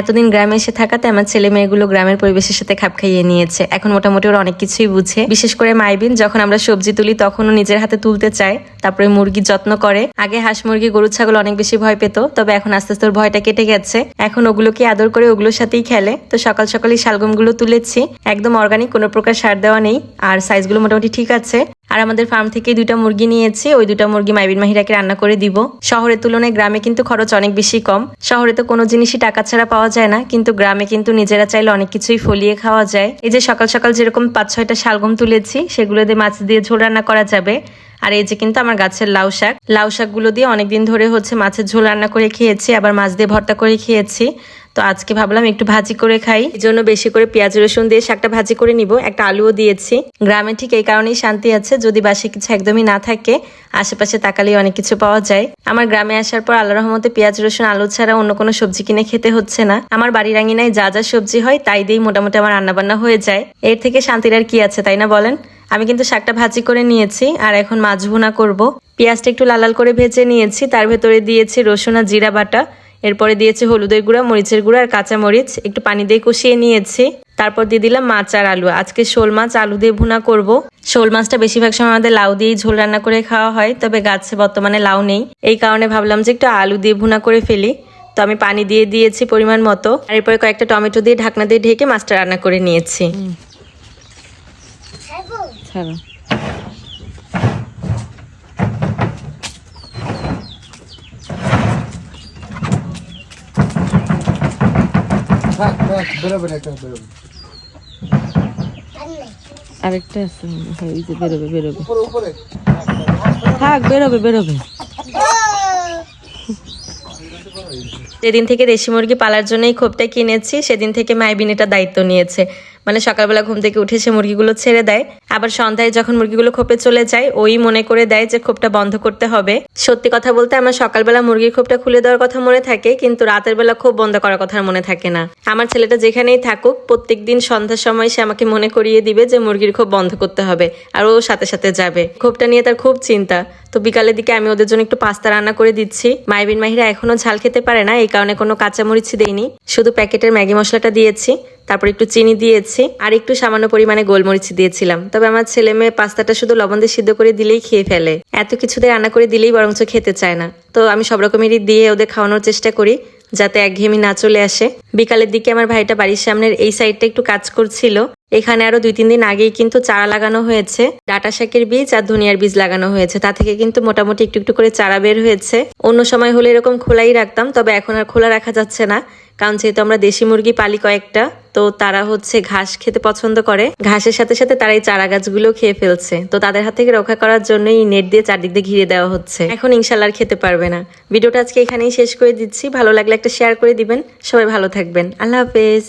এতদিন গ্রামে এসে থাকাতে আমার ছেলে মেয়েগুলো গ্রামের পরিবেশের সাথে খাপ খাইয়ে নিয়েছে। এখন মোটামুটি ওরা অনেক কিছুই বুঝে। বিশেষ করে মাইবিন, যখন আমরা সবজি তুলি তখনও নিজের হাতে তুলতে চায়। তারপরে মুরগির যত্ন করে। আগে হাঁস, মুরগি, গরু, ছাগল অনেক বেশি ভয় পেত, তবে এখন আস্তে আস্তে ওর ভয়টা কেটে গেছে। এখন ওগুলোকে আদর করে ওগুলোর সাথেই খেলে। তো সকাল সকালই শালগমগুলো তুলেছি। একদম অর্গানিক কোনো প্রকার সার দেওয়া নেই। আর সাইজগুলো মোটামুটি ঠিক আছে। আর আমাদের ফার্ম থেকে দুইটা মুরগি নিয়েছি, ওই দুটা মুরগি মাইবিন মাহিরাকে রান্না করে দিব। শহরের তুলনায় গ্রামে কিন্তু খরচ অনেক বেশি কম। শহরে তো কোনো জিনিসই টাকা ছাড়া পাওয়া যায় না, কিন্তু গ্রামে কিন্তু নিজেরা চাইলে অনেক কিছুই ফলিয়ে খাওয়া যায়। এই যে সকাল সকাল যেরকম পাঁচ ছয়টা শালগম তুলেছি সেগুলো দিয়ে মাছ দিয়ে ঝোল রান্না করা যাবে। আর এই যে কিন্তু আমার গাছের লাউ শাক, লাউ শাকগুলো দিয়ে অনেকদিন ধরে হচ্ছে মাছের ঝোল রান্না করে খেয়েছি, আবার মাছ দিয়ে ভর্তা করে খেয়েছি। তো আজকে ভাবলাম একটু ভাজি করে খাই। এই জন্য বেশি করে পেঁয়াজ, রসুন দিয়ে শাকটা ভাজি করে নিব। একটা আলুও দিয়েছি। গ্রামে ঠিক এই কারণেই শান্তি আছে। যদি বাসে কিছু একদমই না থাকে, আশেপাশে তাকালেই অনেক কিছু পাওয়া যায়। আমার গ্রামে আসার পর আল্লাহ রহমতে পেঁয়াজ, রসুন, আলু ছাড়া অন্য কোনো সবজি কিনে খেতে হচ্ছে না। আমার বাড়ির আঙিনায় যা যা সবজি হয়, তাই দিয়েই মোটামুটি আমার রান্নাবান্না হয়ে যায়। এর থেকে শান্তির আর কি আছে, তাই না বলেন? আমি কিন্তু শাকটা ভাজি করে নিয়েছি, আর এখন মাছ ভুনা করব। পেঁয়াজটা একটু লাল লাল করে ভেজে নিয়েছি। তার ভেতরে দিয়েছি রসুন আর জিরা বাটা। এরপরে দিয়েছি হলুদের গুঁড়া মরিচের গুঁড়া আর কাঁচা মরিচ। একটু পানি দিয়ে কষিয়ে নিয়েছি। তারপর দিয়ে দিলাম মাছ আর আলু। আজকে শোল মাছ আলু দিয়ে ভুনা করব। শোল মাছটা বেশিরভাগ সময় আমাদের লাউ দিয়েই ঝোল রান্না করে খাওয়া হয় তবে গাছে বর্তমানে লাউ নেই। এই কারণে ভাবলাম যে একটু আলু দিয়ে ভুনা করে ফেলি। তো আমি পানি দিয়ে দিয়েছি পরিমাণ মতো। আর এরপরে কয়েকটা টমেটো দিয়ে ঢাকনা দিয়ে ঢেকে মাছটা রান্না করে নিয়েছি ছাড়ো থাক থাক বেরোবে না একদম বেরোবে আরেকটা আছে এই যে বেরোবে বেরোবে। উপরে উপরে। থাক বেরোবে বেরোবে। যেদিন থেকে দেশি মুরগি পালার জন্যই এই খোপটা কিনেছি সেদিন থেকে মাইবিন এটা দায়িত্ব নিয়েছে। মানে সকালবেলা ঘুম থেকে উঠে সে মুরগিগুলো ছেড়ে দেয়। আবার সন্ধ্যায় যখন মুরগিগুলো খোপে চলে যায়, ওই মনে করে দেয় যে খোপটা বন্ধ করতে হবে। সত্যি কথা বলতে আমার সকালবেলা মুরগির খোপটা খুলে দেওয়ার কথা মনে থাকে, কিন্তু রাতের বেলা খোপ বন্ধ করার কথা মনে থাকে না। আমার ছেলেটা যেখানেই থাকুক, প্রত্যেকদিন সন্ধ্যার সময় সে আমাকে মনে করিয়ে দিবে যে মুরগির খোপ বন্ধ করতে হবে, আর ও সাথে সাথে যাবে। খোপটা নিয়ে তার খুব চিন্তা। তো বিকালের দিকে আমি ওদের জন্য একটু পাস্তা রান্না করে দিচ্ছি। মাইবিন মাহিরা এখনও ঝাল খেতে পারে না, এই কারণে কোনো কাঁচামরিচ দেইনি শুধু প্যাকেটের ম্যাগি মশলাটা দিয়েছি। তারপর একটু চিনি দিয়েছি, আর একটু সামান্য পরিমাণে গোলমরিচ দিয়েছিলাম। তবে আমার ছেলে মেয়ে পাস্তাটা শুধু লবণ দিয়ে সিদ্ধ করে দিলেই খেয়ে ফেলে। এত কিছুতে রান্না করে দিলেই বরঞ্চ খেতে চায় না। তো আমি সব রকমেরই দিয়ে ওদের খাওয়ানোর চেষ্টা করি, যাতে একঘেয়েমি না চলে আসে। বিকালের দিকে আমার ভাইটা বাড়ির সামনের এই সাইডটা একটু কাজ করছিল এখানে আরও দুই, তিন দিন আগেই কিন্তু চারা লাগানো হয়েছে। ডাটা শাকের বীজ আর ধনিয়ার বীজ লাগানো হয়েছে। তা থেকে কিন্তু মোটামুটি একটু একটু করে চারা বের হয়েছে। অন্য সময় হলে এরকম খোলাই রাখতাম, তবে এখন আর খোলা রাখা যাচ্ছে না। কারণ যেহেতু আমরা দেশি মুরগি পালি কয়েকটা, তো তারা হচ্ছে ঘাস খেতে পছন্দ করে। ঘাসের সাথে সাথে তারা এই চারা গাছগুলো খেয়ে ফেলছে। তো তাদের হাত থেকে রক্ষা করার জন্য এই নেট দিয়ে চারদিক দিয়ে ঘিরে দেওয়া হচ্ছে। এখন ইনশাল্লাহ খেতে পারবে না। ভিডিওটা আজকে এখানেই শেষ করে দিচ্ছি। ভালো লাগলে একটা শেয়ার করে দিবেন। সবাই ভালো থাকবেন। আল্লাহ হাফেজ।